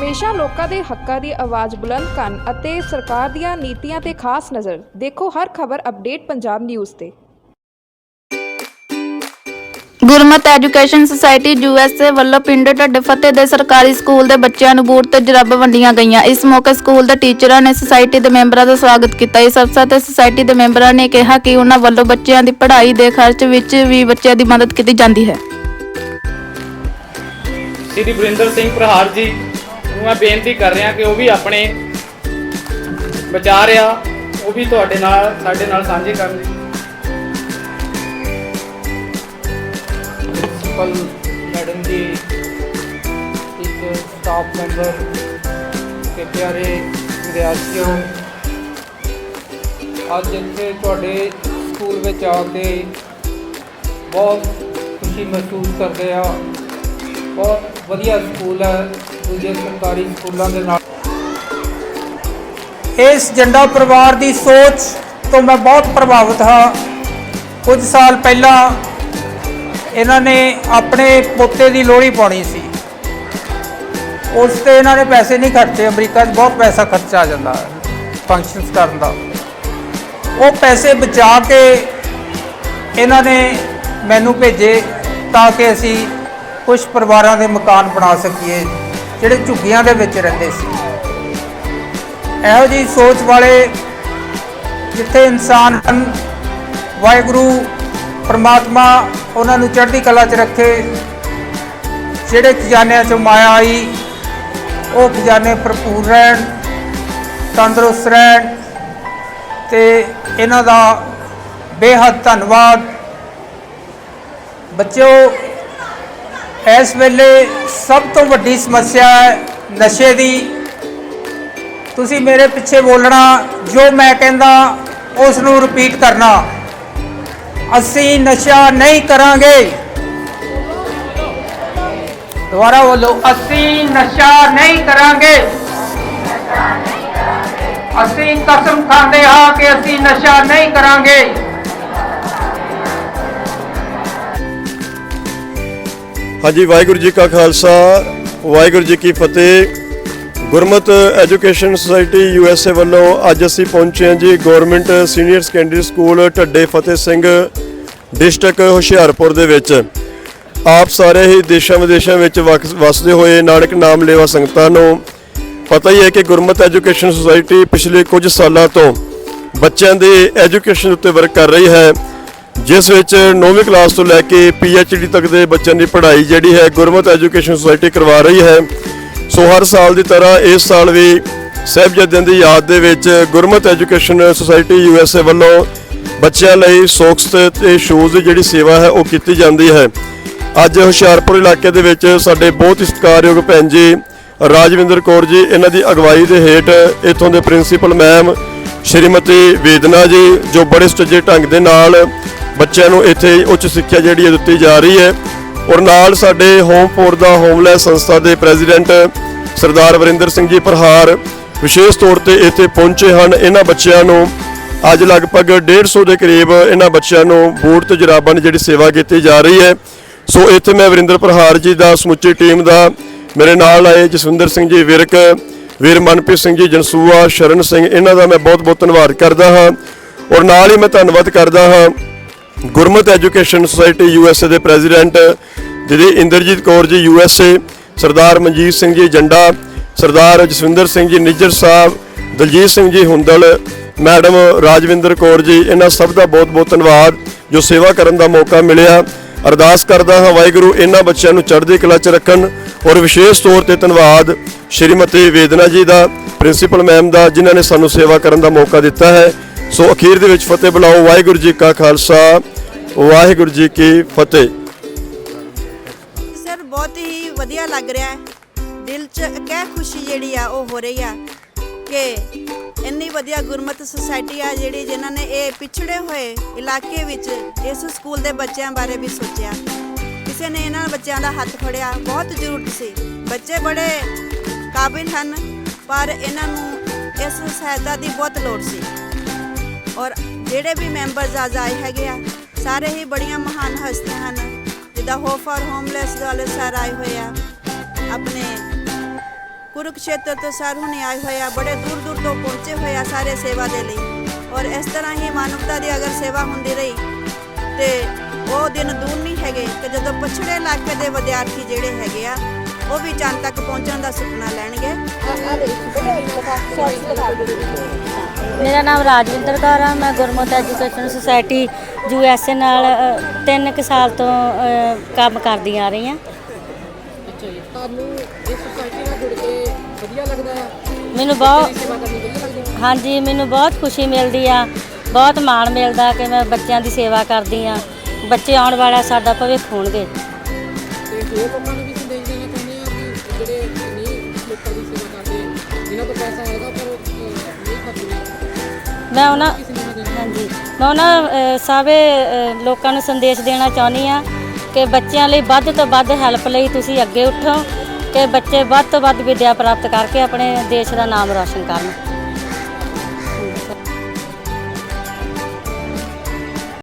ਹਮੇਸ਼ਾ ਲੋਕਾਂ ਦੇ ਹੱਕਾਂ ਦੀ ਆਵਾਜ਼ ਬੁਲੰਦ ਕਰਨ ਅਤੇ ਸਰਕਾਰ ਦੀਆਂ ਨੀਤੀਆਂ ਤੇ ਖਾਸ ਨਜ਼ਰ ਦੇਖੋ ਹਰ ਖਬਰ ਅਪਡੇਟ ਪੰਜਾਬ ਨਿਊਜ਼ ਤੇ। ਗੁਰਮਤ ਐਜੂਕੇਸ਼ਨ ਸੁਸਾਇਟੀ ਯੂਐਸਏ ਵੱਲੋਂ ਪਿੰਡ ਢੱਡ ਫਤਿਹ ਦੇ ਸਰਕਾਰੀ ਸਕੂਲ ਦੇ ਬੱਚਿਆਂ ਨੂੰ ਬੂਟ ਤੇ ਜਰਾਬਾਂ ਵੰਡੀਆਂ ਗਈਆਂ। ਇਸ ਮੌਕੇ ਸਕੂਲ ਦੇ ਟੀਚਰਾਂ ਨੇ ਸੁਸਾਇਟੀ ਦੇ ਮੈਂਬਰਾਂ ਦਾ ਸਵਾਗਤ ਕੀਤਾ। ਇਸ ਅਵਸਰ ਤੇ ਸੁਸਾਇਟੀ ਦੇ ਮੈਂਬਰਾਂ ਨੇ ਕਿਹਾ ਕਿ ਉਹਨਾਂ ਵੱਲੋਂ ਬੱਚਿਆਂ ਦੀ ਪੜ੍ਹਾਈ ਦੇ ਖਰਚ ਵਿੱਚ ਵੀ ਬੱਚਿਆਂ ਦੀ ਮਦਦ ਕੀਤੀ ਜਾਂਦੀ ਹੈ। ਸ੍ਰੀ ਵਰਿੰਦਰ ਸਿੰਘ ਪ੍ਰਹਾਰ ਜੀ ਨੂੰ ਮੈਂ ਬੇਨਤੀ ਕਰ ਰਿਹਾ ਕਿ ਉਹ ਵੀ ਆਪਣੇ ਵਿਚਾਰ ਆ, ਉਹ ਵੀ ਤੁਹਾਡੇ ਨਾਲ, ਸਾਡੇ ਨਾਲ ਸਾਂਝੇ ਕਰਨ ਜੀ ਪ੍ਰਿੰਸੀਪਲ ਮੈਡਮ ਜੀ, ਇੱਕ ਸਟਾਫ ਮੈਂਬਰ ਤੇ ਪਿਆਰੇ ਵਿਦਿਆਰਥੀਓ, ਅੱਜ ਇੱਥੇ ਤੁਹਾਡੇ ਸਕੂਲ ਵਿੱਚ ਆ ਕੇ ਬਹੁਤ ਖੁਸ਼ੀ ਮਹਿਸੂਸ ਕਰਦੇ ਆ। ਬਹੁਤ ਵਧੀਆ ਸਕੂਲ ਹੈ, ਦੂਜੇ ਸਰਕਾਰੀ ਸਕੂਲਾਂ ਦੇ ਨਾਲ। ਇਸ ਜੰਡਾ ਪਰਿਵਾਰ ਦੀ ਸੋਚ ਤੋਂ ਮੈਂ ਬਹੁਤ ਪ੍ਰਭਾਵਿਤ ਹਾਂ। ਕੁਝ ਸਾਲ ਪਹਿਲਾਂ ਇਹਨਾਂ ਨੇ ਆਪਣੇ ਪੋਤੇ ਦੀ ਲੋਹੜੀ ਪਾਉਣੀ ਸੀ। ਉਸ ਤੇ ਇਹਨਾਂ ਨੇ ਪੈਸੇ ਨਹੀਂ ਖਰਚੇ, ਅਮਰੀਕਾ 'ਚ ਬਹੁਤ ਪੈਸਾ ਖਰਚਾ ਆ ਜਾਂਦਾ ਫੰਕਸ਼ਨਸ ਕਰਨ ਦਾ। ਉਹ ਪੈਸੇ ਬਚਾ ਕੇ ਇਹਨਾਂ ਨੇ ਮੈਨੂੰ ਭੇਜੇ ਤਾਂ ਕਿ ਅਸੀਂ ਕੁਝ ਪਰਿਵਾਰਾਂ ਦੇ ਮਕਾਨ ਬਣਾ ਸਕੀਏ, ਜਿਹੜੇ ਝੁੱਗੀਆਂ ਦੇ ਵਿੱਚ ਰਹਿੰਦੇ ਸੀ। ਇਹੋ ਜਿਹੀ ਸੋਚ ਵਾਲੇ ਜਿੱਥੇ ਇਨਸਾਨ ਹਨ, ਵਾਹਿਗੁਰੂ, ਪਰਮਾਤਮਾ ਉਹਨਾਂ ਨੂੰ ਚੜ੍ਹਦੀ ਕਲਾ 'ਚ ਰੱਖੇ, ਜਿਹੜੇ ਖਜ਼ਾਨਿਆਂ 'ਚ ਮਾਇਆ ਆਈ, ਉਹ ਖਜ਼ਾਨੇ ਭਰਪੂਰ ਰਹਿਣ, ਤੰਦਰੁਸਤ ਰਹਿਣ ਤੇ ਇਹਨਾਂ ਦਾ ਬੇਹੱਦ ਧੰਨਵਾਦ। ਬੱਚਿਓ ਇਸ ਵੇਲੇ ਸਭ ਤੋਂ ਵੱਡੀ ਸਮੱਸਿਆ ਹੈ ਨਸ਼ੇ ਦੀ। ਤੁਸੀਂ ਮੇਰੇ ਪਿੱਛੇ ਬੋਲਣਾ, ਜੋ ਮੈਂ ਕਹਿੰਦਾ ਉਸ ਨੂੰ ਰਿਪੀਟ ਕਰਨਾ। ਅਸੀਂ ਨਸ਼ਾ ਨਹੀਂ ਕਰਾਂਗੇ। ਦੁਬਾਰਾ ਬੋਲੋ, ਅਸੀਂ ਨਸ਼ਾ ਨਹੀਂ ਕਰਾਂਗੇ। ਅਸੀਂ ਕਸਮ ਖਾਂਦੇ ਹਾਂ ਕਿ ਅਸੀਂ ਨਸ਼ਾ ਨਹੀਂ ਕਰਾਂਗੇ। ਹਾਂਜੀ, ਵਾਹਿਗੁਰੂ ਜੀ ਕਾ ਖਾਲਸਾ, ਵਾਹਿਗੁਰੂ ਜੀ ਕੀ ਫਤਿਹ। ਗੁਰਮਤ ਐਜੂਕੇਸ਼ਨ ਸੁਸਾਇਟੀ ਯੂਐਸਏ ਵੱਲੋਂ ਅੱਜ ਅਸੀਂ ਪਹੁੰਚੇ ਹਾਂ ਜੀ government senior secondary school Dhadde Fateh Singh district Hoshiarpur ਦੇ ਵਿੱਚ। ਆਪ ਸਾਰੇ ਹੀ ਦੇਸ਼ਾਂ ਵਿਦੇਸ਼ਾਂ ਵਿੱਚ ਵਕ- ਵਸਦੇ ਹੋਏ ਨਾਨਕ ਨਾਮ ਲੇਵਾ ਸੰਗਤਾਂ ਨੂੰ ਪਤਾ ਹੀ ਹੈ ਕਿ ਗੁਰਮਤ ਐਜੂਕੇਸ਼ਨ ਸੁਸਾਇਟੀ ਪਿਛਲੇ ਕੁਝ ਸਾਲਾਂ ਤੋਂ ਬੱਚਿਆਂ ਦੇ ਐਜੂਕੇਸ਼ਨ ਉੱਤੇ ਵਰਕ ਕਰ ਰਹੀ ਹੈ। ਜਿਸ ਵਿੱਚ 9ਵੀਂ ਕਲਾਸ ਤੋਂ ਲੈ ਕੇ ਡੀ ਤੱਕ ਦੇ ਬੱਚਿਆਂ ਦੀ ਪੜ੍ਹਾਈ ਜਿਹੜੀ ਹੈ ਗੁਰਮਤ ਐਜੂਕੇਸ਼ਨ ਸੁਸਾਇਟੀ ਕਰਵਾ ਰਹੀ ਹੈ। ਸੋ ਹਰ ਸਾਲ ਦੀ ਤਰ੍ਹਾਂ ਇਸ ਸਾਲ ਵੀ ਸਾਹਿਬਜ਼ਾਦਿਆਂ ਦੀ ਯਾਦ ਦੇ ਵਿੱਚ ਗੁਰਮਤ ਐਜੂਕੇਸ਼ਨ ਸੁਸਾਇਟੀ ਯੂਐਸਏ ਵੱਲੋਂ ਬੱਚਿਆਂ ਲਈ ਸੋਕਸ ਤੇ ਸ਼ੂਜ਼ ਦੀ ਜਿਹੜੀ ਸੇਵਾ ਹੈ ਉਹ ਕੀਤੀ ਜਾਂਦੀ ਹੈ। ਅੱਜ ਹੁਸ਼ਿਆਰਪੁਰ ਇਲਾਕੇ ਦੇ ਵਿੱਚ ਸਾਡੇ ਬਹੁਤ ਹੀ ਸਤਿਕਾਰਯੋਗ ਭੈਣ ਜੀ ਰਾਜਵਿੰਦਰ ਕੌਰ ਜੀ, ਇਹਨਾਂ ਦੀ ਅਗਵਾਈ ਦੇ ਹੇਠ ਇੱਥੋਂ ਦੇ ਪ੍ਰਿੰਸੀਪਲ ਮੈਮ ਸ਼੍ਰੀਮਤੀ ਵੇਦਨਾ ਜੀ, ਜੋ ਬੜੇ ਸੁਚੱਜੇ ਢੰਗ ਦੇ ਨਾਲ ਬੱਚਿਆਂ ਨੂੰ ਇੱਥੇ ਉੱਚ ਸਿੱਖਿਆ ਜਿਹੜੀ ਹੈ ਦਿੱਤੀ ਜਾ ਰਹੀ ਹੈ। ਔਰ ਨਾਲ ਸਾਡੇ ਹੋਮ ਦਾ ਹੋਮਲੈਸ ਸੰਸਥਾ ਦੇ ਪ੍ਰੈਜ਼ੀਡੈਂਟ ਸਰਦਾਰ ਵਰਿੰਦਰ ਸਿੰਘ ਜੀ ਪ੍ਰਹਾਰ ਵਿਸ਼ੇਸ਼ ਤੌਰ ਤੇ ਇੱਥੇ ਪਹੁੰਚੇ ਹਨ। ਇਹਨਾਂ ਬੱਚਿਆਂ ਨੂੰ ਅੱਜ ਲਗਭਗ 150 ਦੇ ਕਰੀਬ ਇਹਨਾਂ ਬੱਚਿਆਂ ਨੂੰ ਬੂਟ ਤੇ ਜਰਾਬਾਂ ਦੀ ਜਿਹੜੀ ਸੇਵਾ ਕੀਤੀ ਜਾ ਰਹੀ ਹੈ। ਸੋ ਇੱਥੇ ਮੈਂ ਵਰਿੰਦਰ ਪ੍ਰਹਾਰ ਜੀ ਦਾ, ਸਮੁੱਚੀ ਟੀਮ ਦਾ, ਮੇਰੇ ਨਾਲ ਆਏ ਜਸਵਿੰਦਰ ਸਿੰਘ ਜੀ ਵਿਰਕ, ਵੀਰ ਮਨਪ੍ਰੀਤ ਸਿੰਘ ਜੀ ਜਨਸੂਆ, ਸ਼ਰਨ ਸਿੰਘ, ਇਹਨਾਂ ਦਾ ਮੈਂ ਬਹੁਤ-ਬਹੁਤ ਧੰਨਵਾਦ ਕਰਦਾ ਹਾਂ। ਔਰ ਨਾਲ ਹੀ ਮੈਂ ਧੰਨਵਾਦ ਕਰਦਾ ਹਾਂ ਗੁਰਮਤ ਐਜੂਕੇਸ਼ਨ ਸੁਸਾਇਟੀ ਯੂਐਸਏ ਦੇ ਪ੍ਰੈਜ਼ੀਡੈਂਟ ਜਿਹਦੀ ਇੰਦਰਜੀਤ ਕੌਰ ਜੀ ਯੂਐਸਏ ਸਰਦਾਰ ਮਨਜੀਤ ਸਿੰਘ ਜੀ ਜੰਡਾ, ਸਰਦਾਰ ਜਸਵਿੰਦਰ ਸਿੰਘ ਜੀ ਨਿੱਜਰ ਸਾਹਿਬ, ਦਲਜੀਤ ਸਿੰਘ ਜੀ ਹੁੰਦਲ, ਮੈਡਮ ਰਾਜਵਿੰਦਰ ਕੌਰ ਜੀ, ਇਹਨਾਂ ਸਭ ਦਾ ਬਹੁਤ-ਬਹੁਤ ਧੰਨਵਾਦ, ਜੋ ਸੇਵਾ ਕਰਨ ਦਾ ਮੌਕਾ ਮਿਲਿਆ। ਅਰਦਾਸ ਕਰਦਾ ਹਾਂ ਵਾਹਿਗੁਰੂ ਇਹਨਾਂ ਬੱਚਿਆਂ ਨੂੰ ਚੜ੍ਹਦੀ ਕਲਾ 'ਚ ਰੱਖਣ ਔਰ ਵਿਸ਼ੇਸ਼ ਤੌਰ ਤੇ ਧੰਨਵਾਦ ਸ਼੍ਰੀਮਤੀ ਵੇਦਨਾ ਜੀ ਦਾ, ਪ੍ਰਿੰਸੀਪਲ ਮੈਮ ਦਾ, ਜਿਨ੍ਹਾਂ ਨੇ ਸਾਨੂੰ ਸੇਵਾ ਕਰਨ ਦਾ ਮੌਕਾ ਦਿੱਤਾ ਹੈ। ਸੋ ਅਖੀਰ ਦੇ ਵਿੱਚ ਫਤਿਹ ਬੁਲਾਓ, ਵਾਹਿਗੁਰੂ ਜੀ ਕਾ ਖਾਲਸਾ, ਵਾਹਿਗੁਰੂ ਜੀ ਕੀ ਫਤਿਹ। ਸਰ, ਬਹੁਤ ਹੀ ਵਧੀਆ ਲੱਗ ਰਿਹਾ ਹੈ। ਦਿਲ 'ਚ ਕਹਿ ਖੁਸ਼ੀ ਜਿਹੜੀ ਆ, ਉਹ ਹੋ ਰਹੀ ਆ ਕਿ ਇੰਨੀ ਵਧੀਆ ਗੁਰਮਤ ਸੁਸਾਇਟੀ ਆ ਜਿਹੜੀ ਜਿਨ੍ਹਾਂ ਨੇ ਇਹ ਪਿਛੜੇ ਹੋਏ ਇਲਾਕੇ ਵਿੱਚ ਇਸ ਸਕੂਲ ਦੇ ਬੱਚਿਆਂ ਬਾਰੇ ਵੀ ਸੋਚਿਆ। ਕਿਸੇ ਨੇ ਇਹਨਾਂ ਬੱਚਿਆਂ ਦਾ ਹੱਥ ਫੜਿਆ, ਬਹੁਤ ਜ਼ਰੂਰਤ ਸੀ। ਬੱਚੇ ਬੜੇ ਕਾਬਿਲ ਹਨ, ਪਰ ਇਹਨਾਂ ਨੂੰ ਇਸ ਸਹਾਇਤਾ ਦੀ ਬਹੁਤ ਲੋੜ ਸੀ। ਔਰ ਜਿਹੜੇ ਵੀ ਮੈਂਬਰਸ ਅੱਜ ਆਏ ਹੈਗੇ ਆ, ਸਾਰੇ ਹੀ ਬੜੀਆਂ ਮਹਾਨ ਹਸਤੀਆਂ ਹਨ। ਜਿੱਦਾਂ ਹੋਪ ਫਾਰ ਹੋਮਲੈਸ ਵਾਲੇ ਸਰ ਆਏ ਹੋਏ ਆ, ਆਪਣੇ ਕੁਰੂਕਸ਼ੇਤਰ ਤੋਂ ਸਰ ਹੁਣੇ ਆਏ ਹੋਏ ਆ, ਬੜੇ ਦੂਰ ਦੂਰ ਤੋਂ ਪਹੁੰਚੇ ਹੋਏ ਆ ਸਾਰੇ ਸੇਵਾ ਦੇ ਲਈ। ਔਰ ਇਸ ਤਰ੍ਹਾਂ ਹੀ ਮਾਨਵਤਾ ਦੀ ਅਗਰ ਸੇਵਾ ਹੁੰਦੀ ਰਹੀ, ਤੇ ਉਹ ਦਿਨ ਦੂਰ ਨਹੀਂ ਹੈਗੇ ਕਿ ਜਦੋਂ ਪਛੜੇ ਇਲਾਕੇ ਦੇ ਵਿਦਿਆਰਥੀ ਜਿਹੜੇ ਹੈਗੇ ਆ, ਉਹ ਵੀ ਚੰਦ ਤੱਕ ਪਹੁੰਚਣ ਦਾ ਸੁਪਨਾ ਲੈਣਗੇ। ਮੇਰਾ ਨਾਮ ਰਾਜਵਿੰਦਰ ਕੌਰ ਆ ਮੈਂ ਗੁਰਮਤਿ ਐਜੂਕੇਸ਼ਨ ਸੁਸਾਇਟੀ ਯੂਐਸਏ ਨਾਲ 3 ਕੁ ਸਾਲ ਤੋਂ ਅ, ਕੰਮ ਕਰਦੀ ਆ ਰਹੀ ਹਾਂ ਅੱਛਾ ਜੀ ਤੁਹਾਨੂੰ ਇਸ ਸੁਸਾਇਟੀ ਨਾਲ ਜੁੜ ਕੇ ਵਧੀਆ ਲੱਗਦਾ ਹੈ? ਮੈਨੂੰ ਬਹੁਤ ਸੇਵਾ ਕਰਨੀ ਵਧੀਆ ਲੱਗਦੀ ਹੈ? ਹਾਂਜੀ ਮੈਨੂੰ ਬਹੁਤ ਖੁਸ਼ੀ ਮਿਲਦੀ ਆ ਬਹੁਤ ਮਾਣ ਮਿਲਦਾ ਕਿ ਮੈਂ ਬੱਚਿਆਂ ਦੀ ਸੇਵਾ ਕਰਦੀ ਆ। ਬੱਚੇ ਆਉਣ ਵਾਲਾ ਸਾਡਾ ਭਵਿੱਖ ਹੋਣਗੇ। ਤੇ ਹੋਰ ਲੋਕਾਂ ਨੂੰ ਵੀ ਸੰਦੇਸ਼ ਦੇਣਾ ਚਾਹੁੰਦੇ ਆ ਕਿ ਜਿਹੜੇ ਨਹੀਂ ਲੋਕਾਂ ਦੀ ਸੇਵਾ ਕਰਦੇ ਜਿਨ੍ਹਾਂ ਕੋਲ ਪੈਸਾ ਹੈਗਾ ਪਰ ਉਹ ਅਹ, ਨਹੀਂ ਖਰਚਦੇ ਮੈਂ ਉਹਨਾਂ ਹਾਂਜੀ। ਮੈਂ ਉਹਨਾਂ ਅ, ਸਾਰੇ ਅ, ਲੋਕਾਂ ਨੂੰ ਸੰਦੇਸ਼ ਦੇਣਾ ਚਾਹੁੰਦੀ ਆ ਕਿ ਬੱਚਿਆਂ ਲਈ ਵੱਧ ਤੋਂ ਵੱਧ ਹੈਲਪ ਲਈ ਤੁਸੀਂ ਅੱਗੇ ਉੱਠੋ ਕਿ ਬੱਚੇ ਵੱਧ ਤੋਂ ਵੱਧ ਵਿੱਦਿਆ ਪ੍ਰਾਪਤ ਕਰਕੇ ਆਪਣੇ ਦੇਸ਼ ਦਾ ਨਾਮ ਰੌਸ਼ਨ ਕਰਨ।